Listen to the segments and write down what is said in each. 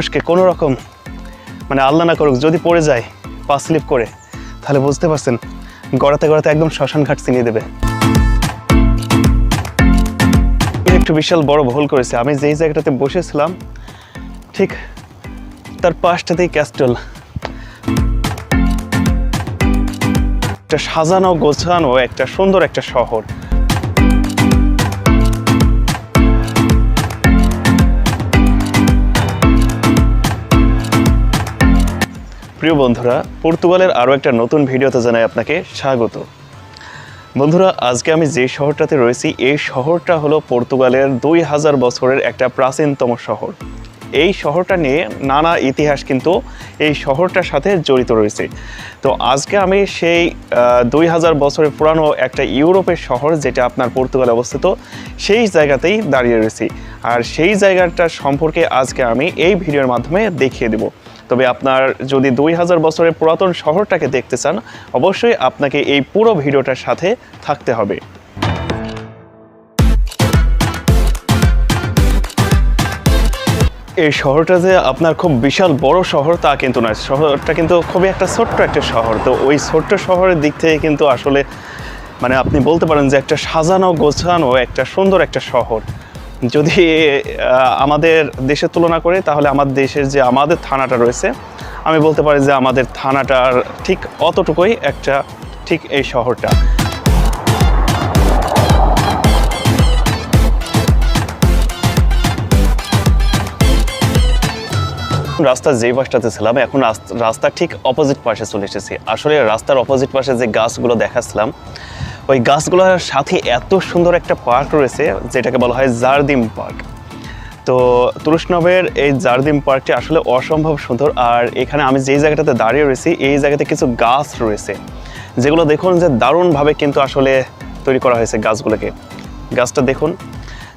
মানুষকে কোনো রকম মানে আল্লাহ না করুক, যদি পড়ে যায়, পা স্লিপ করে, তাহলে বুঝতে পারছেন, গড়াতে গড়াতে একদম শ্মশান ঘাট চিনিয়ে দেবে। একটু বিশাল বড় ভুল করেছে। আমি যেই জায়গাটাতে বসেছিলাম, ঠিক তার পাশটাতেই ক্যাস্টল। একটা সাজানো, গোছানো, একটা সুন্দর একটা শহর। প্রিয় বন্ধুরা, পর্তুগালের আরও একটা নতুন ভিডিওতে জানাই আপনাকে স্বাগত। বন্ধুরা, আজকে আমি যে শহরটাতে রয়েছি, এই শহরটা হলো পর্তুগালের দুই হাজার বছরের একটা প্রাচীনতম শহর। এই শহরটা নিয়ে নানা ইতিহাস কিন্তু এই শহরটার সাথে জড়িত রয়েছে। তো আজকে আমি সেই দুই হাজার বছরের পুরানো একটা ইউরোপের শহর যেটা আপনার পর্তুগালে অবস্থিত, সেই জায়গাতেই দাঁড়িয়ে রয়েছি। আর সেই জায়গাটা সম্পর্কে আজকে আমি এই ভিডিওর মাধ্যমে দেখিয়ে দেবো। তবে আপনার যদি দুই হাজার বছরের পুরাতন শহরটাকে দেখতে চান, অবশ্যই আপনাকে এই পুরো ভিডিওটার সাথে থাকতে হবে। এই শহরটা যে আপনার খুব বিশাল বড় শহর, তা কিন্তু নয়। শহরটা কিন্তু খুবই একটা ছোট্ট একটা শহর। তো ওই ছোট্ট শহরের দিক থেকে কিন্তু আসলে মানে আপনি বলতে পারেন যে একটা সাজানো গোছানো একটা সুন্দর একটা শহর। যদি আমাদের দেশের তুলনা করে, তাহলে আমাদের দেশের যে আমাদের থানাটা রয়েছে, আমি বলতে পারি যে আমাদের থানাটার ঠিক অতটুকুই একটা ঠিক এই শহরটা। রাস্তার যেই পাশটাতে ছিলাম, এখন রাস- রাস্তার ঠিক অপোজিট পাশে চলে এসেছি। আসলে রাস্তার অপোজিট পাশে যে গাছগুলো দেখাচ্ছিলাম ওই গাছগুলোর সাথে এত সুন্দর একটা পার্ক রয়েছে, যেটাকে বলা হয় জারদিম পার্ক। তো তুরুষ্ণবের এই জারদিম পার্কটি আসলে অসম্ভব সুন্দর, আর এখানে আমি যেই জায়গাটাতে দাঁড়িয়ে রয়েছি, এই জায়গাতে কিছু গাছ রয়েছে। যেগুলো দেখুন যে দারুণভাবে কিন্তু আসলে তৈরি করা হয়েছে গাছগুলোকে। গাছটা দেখুন,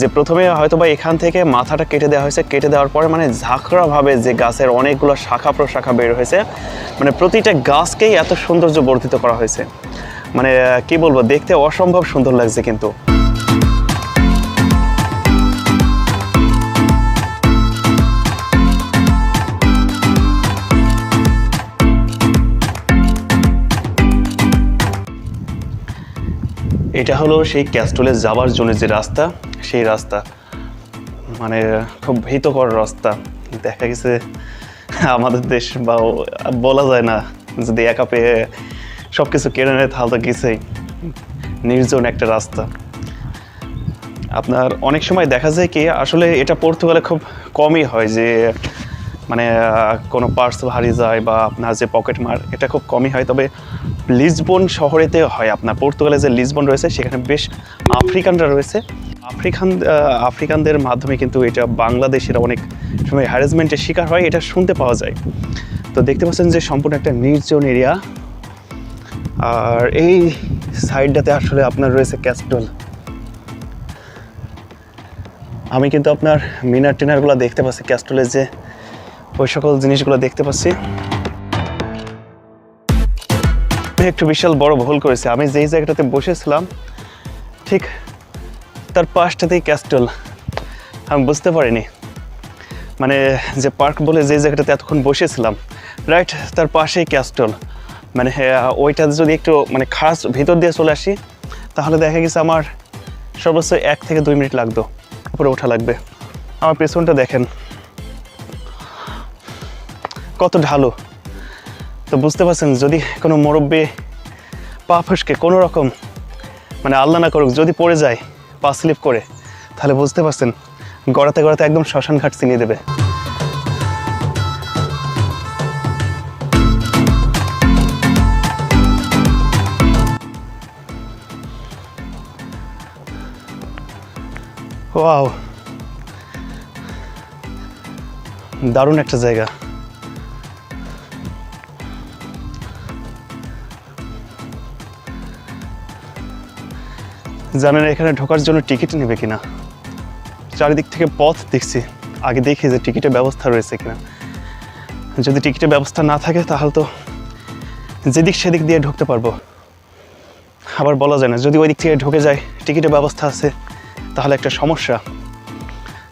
যে প্রথমে হয়তো বা এখান থেকে মাথাটা কেটে দেওয়া হয়েছে, কেটে দেওয়ার পরে মানে ঝাঁকড়াভাবে যে গাছের অনেকগুলো শাখা প্রশাখা বের হয়েছে মানে প্রতিটা গাছকেই এত সৌন্দর্য বর্ধিত করা হয়েছে। মানে কি বলব, দেখতে অসম্ভব সুন্দর লাগছে কিন্তু। এটা হলো সেই ক্যাস্টলে যাওয়ার জন্য যে রাস্তা, সেই রাস্তা। মানে খুব ভীতকর রাস্তা। দেখা গেছে আমাদের দেশ, বা বলা যায় না, যদি একা পেয়ে সব কিছু কেড়ে নেয়, তাহলে তো কিছুই নির্জন একটা রাস্তা। আপনার অনেক সময় দেখা যায় কি, আসলে এটা পর্তুগালে খুব কমই হয় যে মানে কোনো পার্স হারিয়ে যায় বা আপনার যে পকেট মার, এটা খুব কমই হয়। তবে লিসবন শহরেতে হয়। আপনার পর্তুগালে যে লিসবন রয়েছে, সেখানে বেশ আফ্রিকানরা রয়েছে। আফ্রিকান আফ্রিকানদের মাধ্যমে কিন্তু এটা বাংলাদেশের অনেক সময় হ্যারাসমেন্টের শিকার হয়, এটা শুনতে পাওয়া যায়। তো দেখতে পাচ্ছেন যে সম্পূর্ণ একটা নির্জন এরিয়া আর এই সাইডটাতে আসলে আপনার রয়েছে ক্যাস্টল আমি কিন্তু আপনার মিনার টিনারগুলো দেখতে পাচ্ছি ক্যাস্টলের যে ওই সকল জিনিসগুলো দেখতে পাচ্ছি। একটু বিশাল বড় ভুল করেছি। আমি যেই জায়গাটাতে বসেছিলাম, ঠিক তার পাশটাতেই ক্যাস্টল আমি বুঝতে পারিনি। মানে যে পার্ক বলে যে জায়গাটাতে এতক্ষণ বসেছিলাম, রাইট তার পাশেই ক্যাস্টল মানে হ্যাঁ, ওইটা যদি একটু মানে খাস ভিতর দিয়ে চলে আসি তাহলে দেখা গেছে আমার সর্বোচ্চ এক থেকে দুই মিনিট লাগতো উপরে ওঠা লাগবে। আমার পেছনটা দেখেন। কত ঢালু। তো বুঝতে পারছেন যদি কোনো মুরব্বী পা ফসকে কোনো রকম মানে আল্লাহ না করুক যদি পড়ে যায় পা স্লিপ করে তাহলে বুঝতে পারছেন গড়াতে গড়াতে একদম শ্মশান ঘাট চিনিয়ে দেবে। ওয়াও দারুণ একটা জায়গা। জানেন এখানে ঢোকার জন্য টিকিট নেবে কিনা? চারিদিক থেকে পথ দেখছি। আগে দেখি যে টিকিটের ব্যবস্থা রয়েছে কিনা। যদি টিকিটের ব্যবস্থা না থাকে তাহলে তো যেদিক সেদিক দিয়ে ঢুকতে পারব। আবার বলা যায় না, যদি ওই দিক থেকে ঢুকে যায়, টিকিটের ব্যবস্থা আছে। তাহলে একটা সমস্যা।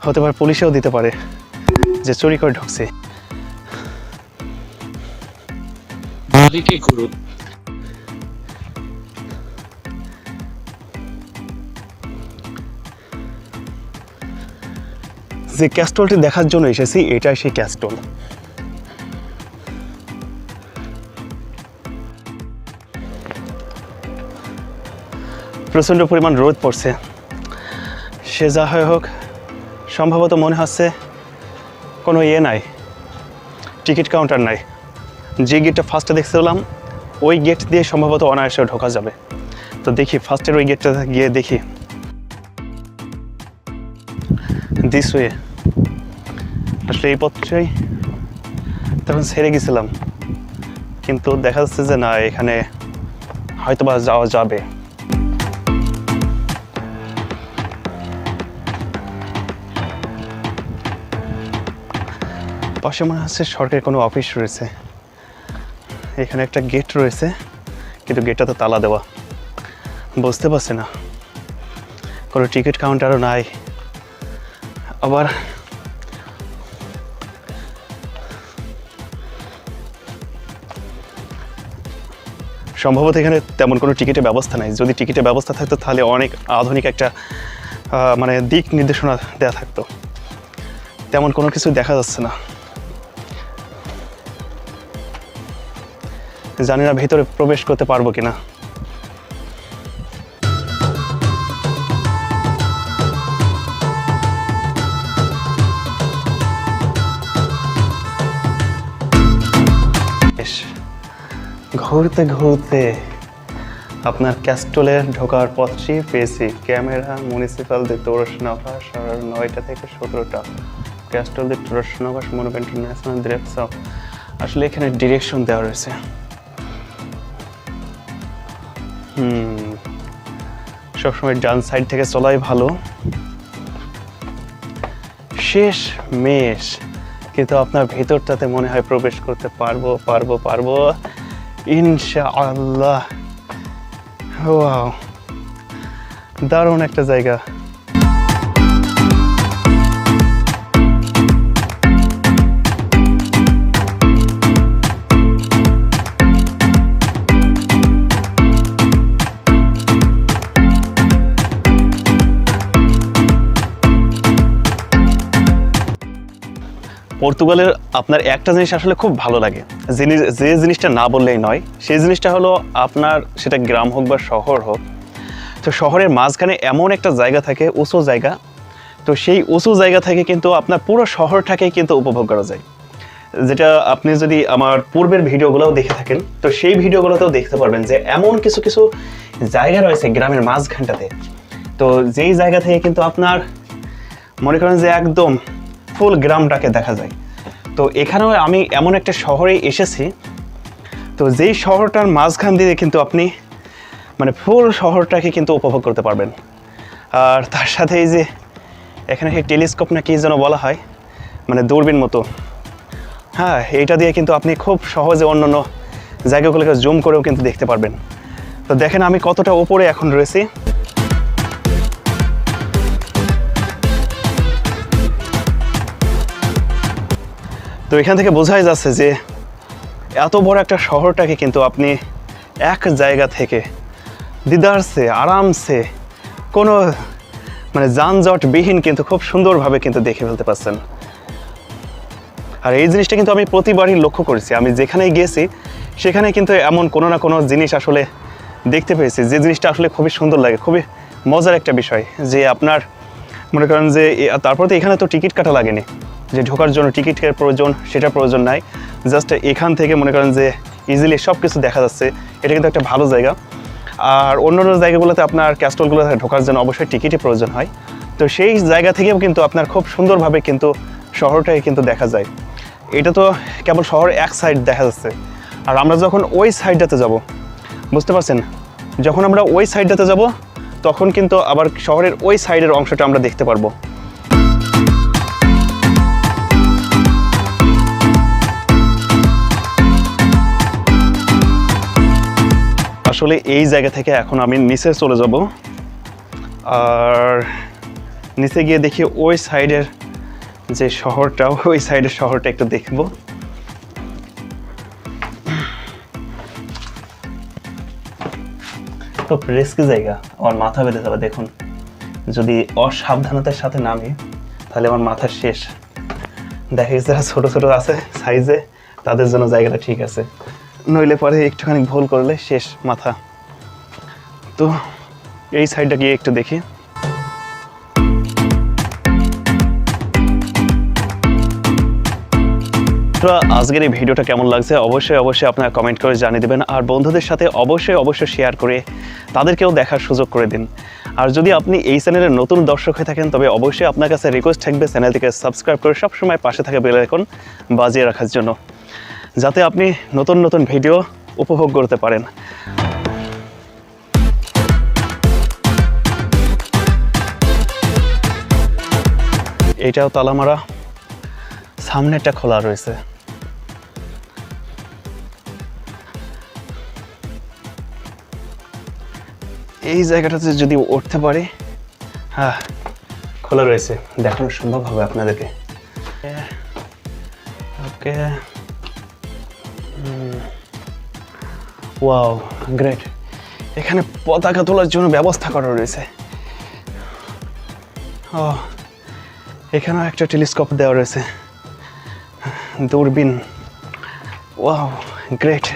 হতে পারে পুলিশেও দিতে পারে যে চুরি করে ঢুকছি। যে ক্যাস্টলটি দেখার জন্য এসেছি এটাই সেই ক্যাস্টল প্রচণ্ড পরিমাণ রোদ পড়ছে। সে যা হয় হোক, সম্ভবত মনে হচ্ছে কোনো ইয়ে নাই, টিকিট কাউন্টার নাই। যে গেটটা ফার্স্টে দেখছিলাম, ওই গেট দিয়ে সম্ভবত অনায়াসে ঢোকা যাবে। তো দেখি ফার্স্টের ওই গেটটা গিয়ে দেখি। দিস ওয়ে আসলে এই পথটাই তখন ছেড়ে গেছিলাম। কিন্তু দেখা যাচ্ছে যে না, এখানে হয়তো বা যাওয়া যাবে। পাশে মনে হচ্ছে সরকারি কোনো অফিস রয়েছে। এখানে একটা গেট রয়েছে, কিন্তু গেটটা তো তালা দেওয়া। বুঝতে পারছি না। কোনো টিকিট কাউন্টারও নাই। আবার সম্ভবত এখানে তেমন কোনো টিকিটের ব্যবস্থা নেই। যদি টিকিটের ব্যবস্থা থাকতো, তাহলে অনেক আধুনিক একটা মানে দিক নির্দেশনা দেওয়া থাকতো। তেমন কোনো কিছু দেখা যাচ্ছে না। জানি না ভেতরে প্রবেশ করতে পারব কিনা। ঘুরতে ঘুরতে আপনার ক্যাস্টলের ঢোকার পথটি পেয়েছি। ক্যামেরা মিউনিসিপাল দি তোরসনভাস আর নয়টা থেকে সতেরোটা। ক্যাস্টল দি তোরসনভাস মনুমেন্ট ন্যাশনাল ডিরেকশন আসলে এখানে ডিরেকশন দেওয়া রয়েছে। সবসময় ডান সাইড থেকে চলাই ভালো। শেষ মেষ কিন্তু আপনার ভেতরটাতে মনে হয় প্রবেশ করতে পারব পারব পারব। ইনশা আল্লাহ দারুণ একটা জায়গা। পর্তুগালের আপনার একটা জিনিস আসলে খুব ভালো লাগে। জিনিস যে জিনিসটা না বললেই নয়, সেই জিনিসটা হলো আপনার সেটা গ্রাম হোক বা শহর হোক, তো শহরের মাঝখানে এমন একটা জায়গা থাকে, উঁচু জায়গা, তো সেই উঁচু জায়গা থেকে কিন্তু আপনার পুরো শহরটাকেই কিন্তু উপভোগ করা যায়। যেটা আপনি যদি আমার পূর্বের ভিডিওগুলোও দেখে থাকেন, তো সেই ভিডিওগুলোতেও দেখতে পারবেন যে এমন কিছু কিছু জায়গা রয়েছে গ্রামের মাঝখানটাতে। তো যেই জায়গা থেকে কিন্তু আপনার মনে করেন যে একদম ফুল গ্রামটাকে দেখা যায়। তো এখানেও আমি এমন একটা শহরে এসেছি। তো যেই শহরটার মাঝখান দিয়ে কিন্তু আপনি মানে ফুল শহরটাকে কিন্তু উপভোগ করতে পারবেন। আর তার সাথে এই যে এখানে সেই টেলিস্কোপ না কি যেন বলা হয় মানে দূরবীন মতো। হ্যাঁ এইটা দিয়ে কিন্তু আপনি খুব সহজে অন্য অন্য জায়গাগুলোকে জুম করেও কিন্তু দেখতে পারবেন। তো দেখেন আমি কতটা ওপরে এখন রয়েছি। তো এখান থেকে বোঝাই যাচ্ছে যে এত বড় একটা শহরটাকে কিন্তু আপনি এক জায়গা থেকে দিদারসে, আরামসে, কোনো মানে যানজটবিহীন কিন্তু খুব সুন্দরভাবে কিন্তু দেখে ফেলতে পারছেন। আর এই জিনিসটা কিন্তু আমি প্রতিবারই লক্ষ্য করেছি। আমি যেখানেই গিয়েছি, সেখানে কিন্তু এমন কোনো না কোনো জিনিস আসলে দেখতে পেয়েছি। যে জিনিসটা আসলে খুবই সুন্দর লাগে, খুবই মজার একটা বিষয় যে আপনার মনে করেন যে তারপর তো এখানে তো টিকিট কাটা লাগেনি। যে ঢোকার জন্য টিকিটের প্রয়োজন সেটা প্রয়োজন নাই। জাস্ট এখান থেকে মনে করেন যে ইজিলি সব কিছু দেখা যাচ্ছে। এটা কিন্তু একটা ভালো জায়গা। আর অন্য অন্য জায়গাগুলোতে আপনার ক্যাস্টলগুলোতে ঢোকার জন্য অবশ্যই টিকিটের প্রয়োজন হয়। তো সেই জায়গা থেকেও কিন্তু আপনার খুব সুন্দরভাবে কিন্তু শহরটাকে কিন্তু দেখা যায়। এটা তো কেবল শহরের এক সাইড দেখা যাচ্ছে। আর আমরা যখন ওই সাইডটাতে যাব, বুঝতে পারছেন? যখন আমরা ওই সাইডটাতে যাব, তখন কিন্তু আবার শহরের ওই সাইডের অংশটা আমরা দেখতে পারব। আসলে এই জায়গা থেকে এখন আমি নিচে চলে যাব। আর নিচে গিয়ে দেখি ওই সাইডের যে শহরটা, ওই সাইডের শহরটা একটু দেখব। খুব রিস্কি জায়গা। আমার মাথা বেঁধে যাবে দেখুন। যদি অসাবধানতার সাথে নামি, তাহলে আমার মাথা শেষ। দেখা গেছে যারা ছোটো ছোটো আছে সাইজে তাদের জন্য জায়গাটা ঠিক আছে। নইলে পরে একটুখানি ভুল করলে শেষ মাথা। তো এই সাইডটা গিয়ে একটু দেখি। আজকের এই ভিডিওটা কেমন লাগছে? অবশ্যই অবশ্যই আপনারা কমেন্ট করে জানিয়ে দেবেন। আর বন্ধুদের সাথে অবশ্যই অবশ্যই শেয়ার করে তাদেরকেও দেখার সুযোগ করে দিন। আর যদি আপনি এই চ্যানেলের নতুন দর্শক হয়ে থাকেন, তবে অবশ্যই আপনার কাছে রিকোয়েস্ট থাকবে চ্যানেলটিকে সাবস্ক্রাইব করে সবসময় পাশে থাকা বেল আইকন বাজিয়ে রাখার জন্য। যাতে আপনি নতুন নতুন ভিডিও উপভোগ করতে পারেন। এটাও তালামারা। সামনেটা খোলা রয়েছে। এই জায়গাটাতে যদি উঠতে পারি হ্যাঁ খোলা রয়েছে। দেখানো সম্ভব হবে আপনাদেরকে। ওকে। ওয়াও গ্রেট এখানে পতাকা তোলার জন্য ব্যবস্থা করা রয়েছে। ও এখানেও একটা টেলিস্কোপ দেওয়া রয়েছে। দূরবীন। ওয়াও গ্রেট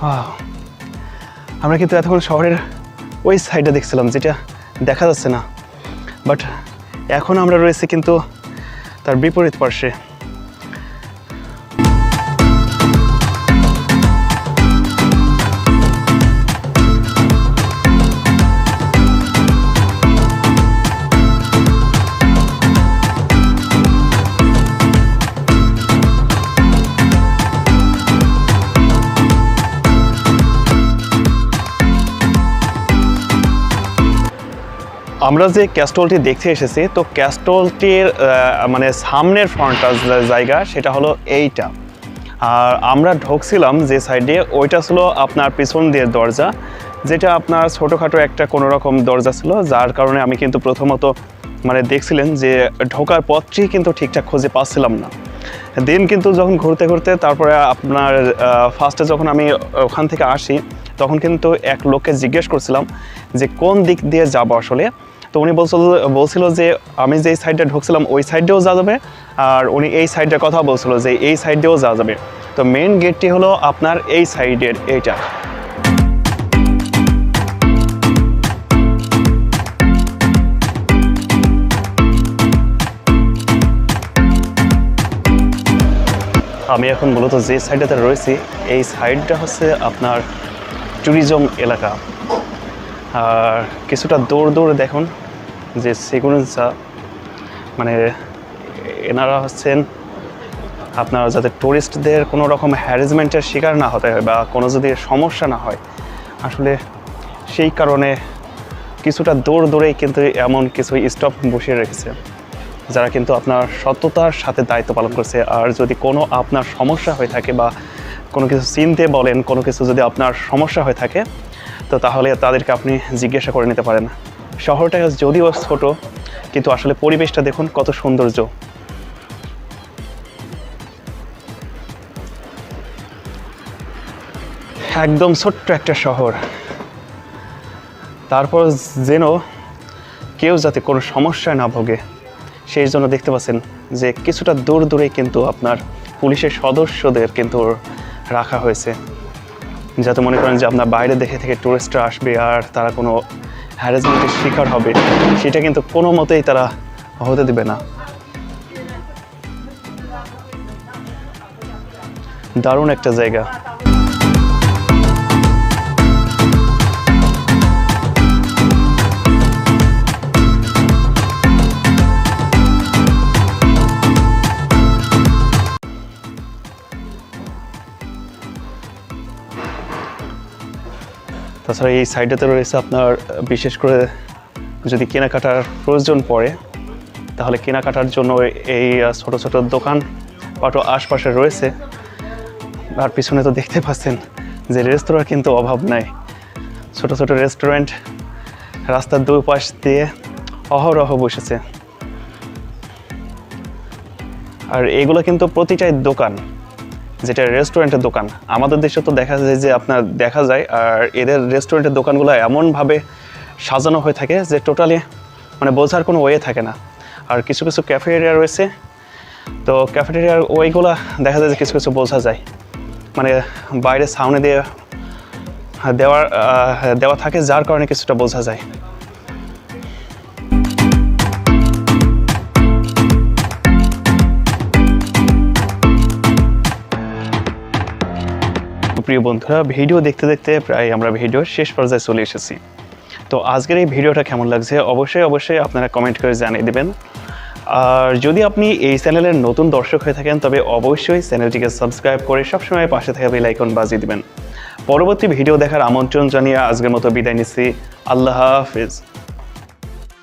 ওয়াও আমরা কিন্তু এতক্ষণ শহরের ওই সাইডে দেখছিলাম, যেটা দেখা যাচ্ছে না। বাট এখন আমরা রয়েছি কিন্তু তার বিপরীত পার্শ্বে। আমরা যে ক্যাস্টলটি দেখতে এসেছি, তো ক্যাস্টলটির মানে সামনের ফ্রন্টটা জায়গা, সেটা হলো এইটা। আর আমরা ঢুকছিলাম যে সাইডে ওইটা ছিল আপনার পিছন দিয়ে দরজা, যেটা আপনার ছোটোখাটো একটা কোনো রকম দরজা ছিল, যার কারণে আমি কিন্তু প্রথমত মানে দেখছিলেন যে ঢোকার পথটি কিন্তু ঠিকঠাক খুঁজে পাচ্ছিলাম না। দিন কিন্তু যখন ঘুরতে ঘুরতে তারপরে আপনার ফার্স্টে যখন আমি ওখান থেকে আসি, তখন কিন্তু এক লোককে জিজ্ঞেস করছিলাম যে কোন দিক দিয়ে যাব আসলে? তো উনি বলছিল বলছিল যে আমি যেই সাইডটা ঢুকছিলাম, ওই সাইডেও যাওয়া যাবে। আর উনি এই সাইডটার কথা বলছিল যে এই সাইডেও যাওয়া যাবে। তো মেন গেটটি হলো আপনার এই সাইডের এইটা। আমি এখন মূলত যে সাইডটাতে রয়েছি, এই সাইডটা হচ্ছে আপনার ট্যুরিজম এলাকা। আর কিছুটা দৌড় দৌড়ে দেখুন যে সিকুয়েন্সা মানে এনারা হচ্ছেন আপনার যাতে টুরিস্টদের কোনো রকম হ্যারাসমেন্টের শিকার না হতে হয় বা কোনো যদি সমস্যা না হয়, আসলে সেই কারণে কিছুটা দৌড় দৌড়েই কিন্তু এমন কিছু স্টপ বসিয়ে রেখেছে, যারা কিন্তু আপনার সততার সাথে দায়িত্ব পালন করছে। আর যদি কোনো আপনার সমস্যা হয়ে থাকে বা কোনো কিছু চিনতে বলেন, কোনো কিছু যদি আপনার সমস্যা হয়ে থাকে, তো তাহলে তাদেরকে আপনি জিজ্ঞাসা করে নিতে পারেন। শহরটা যদিও ছোট, কিন্তু আসলে পরিবেশটা দেখুন কত সৌন্দর্য। একদম ছোট্ট একটা শহর। তারপর যেন কেউ যাতে কোনো সমস্যায় না ভোগে, সেই জন্য দেখতে পাচ্ছেন যে কিছুটা দূর দূরে কিন্তু আপনার পুলিশের সদস্যদের কিন্তু রাখা হয়েছে। যাতে মনে করেন যে আপনার বাইরে দেখে থেকে টুরিস্টরা আসবে আর তারা কোনো হ্যারাসমেন্টের শিকার হবে সেটা কিন্তু কোনো মতেই তারা হতে দেবে না। দারুণ একটা জায়গা। তাছাড়া এই সাইডেতে রয়েছে আপনার বিশেষ করে যদি কেনাকাটার প্রয়োজন পড়ে, তাহলে কেনাকাটার জন্য এই ছোট ছোট দোকান পাটো আশপাশে রয়েছে। আর পিছনে তো দেখতে পাচ্ছেন যে রেস্তোরাঁর কিন্তু অভাব নাই। ছোট ছোট রেস্টুরেন্ট রাস্তার দুই পাশ দিয়ে অহরহ বসেছে। আর এগুলো কিন্তু প্রতিটাই দোকান। যেটা রেস্টুরেন্টের দোকান। আমাদের দেশে তো দেখা যায় যে আপনার দেখা যায়, আর এদের রেস্টুরেন্টের দোকানগুলো এমনভাবে সাজানো হয়ে থাকে যে টোটালি মানে বোঝার কোনো ওয়ে থাকে না। আর কিছু কিছু ক্যাফেটেরিয়া রয়েছে, তো ক্যাফেটেরিয়ার ওইগুলো দেখা যায় যে কিছু কিছু বোঝা যায়। মানে বাইরে সামনে দিয়ে দেওয়ার দেওয়া থাকে, যার কারণে কিছুটা বোঝা যায়। প্রিয় বন্ধুরা, ভিডিও দেখতে দেখতে প্রায় আমরা ভিডিওর শেষ পর্যায়ে চলে এসেছি। তো আজকের এই ভিডিওটা কেমন লাগছে? অবশ্যই অবশ্যই আপনারা কমেন্ট করে জানিয়ে দেবেন। আর যদি আপনি এই চ্যানেলের নতুন দর্শক হয়ে থাকেন, তবে অবশ্যই চ্যানেলটিকে সাবস্ক্রাইব করে সবসময় পাশে থাকা বেল আইকন বাজিয়ে দেবেন। পরবর্তী ভিডিও দেখার আমন্ত্রণ জানিয়ে আজকের মতো বিদায় নিচ্ছি। আল্লাহ হাফিজ।